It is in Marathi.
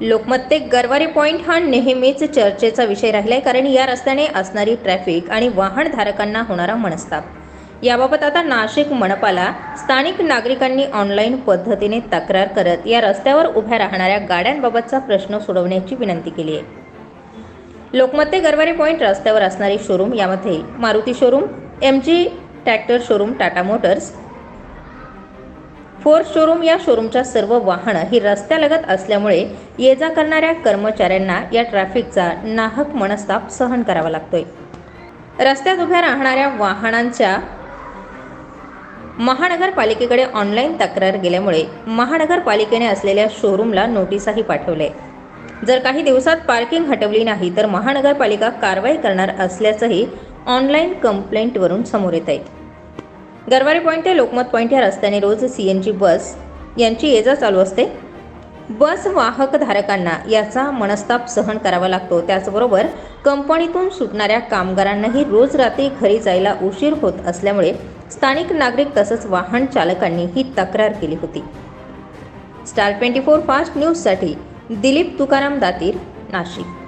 लोकमत्ते गरवारे पॉईंट हा नेहमीच चर्चेचा विषय राहिलाय कारण या रस्त्याने असणारी ट्रॅफिक आणि वाहनधारकांना होणारा मनस्ताप. याबाबत आता नाशिक मनपाला स्थानिक नागरिकांनी ऑनलाईन पद्धतीने तक्रार करत या रस्त्यावर उभ्या राहणाऱ्या गाड्यांबाबतचा प्रश्न सोडवण्याची विनंती केली आहे. लोकमत्ते गरवारे पॉईंट रस्त्यावर असणारे शोरूम यामध्ये Maruti showroom M G tractor showroom Tata motors force showroom या शोरूमच्या सर्व वाहनं ही रस्त्यालगत असल्यामुळे ये जा करणाऱ्या कर्मचाऱ्यांना या ट्रॅफिकचा नाहक मनस्ताप सहन करावा लागतोय. रस्त्यात उभ्या राहणाऱ्या वाहनांच्या महानगरपालिकेकडे ऑनलाईन तक्रार गेल्यामुळे महानगरपालिकेने असलेल्या शोरूमला नोटीसही पाठवले जर काही दिवसात पार्किंग हटवली नाही तर महानगरपालिका कारवाई करणार असल्याचंही ऑनलाईन कंप्लेंटवरून समोर येत आहे गरवारे पॉईंट ते लोकमत पॉईंट या रस्त्याने रोज सी एन जी बस यांची ये जा चालू असते. बस वाहक धारकांना याचा मनस्ताप सहन करावा लागतो. त्याचबरोबर कंपनीतून सुटणाऱ्या कामगारांनाही रोज रात्री घरी जायला उशीर होत असल्यामुळे स्थानिक नागरिक तसंच वाहन चालकांनी ही तक्रार केली होती. स्टार ट्वेंटी फोर फास्ट न्यूजसाठी दिलीप तुकाराम दातीर नाशिक.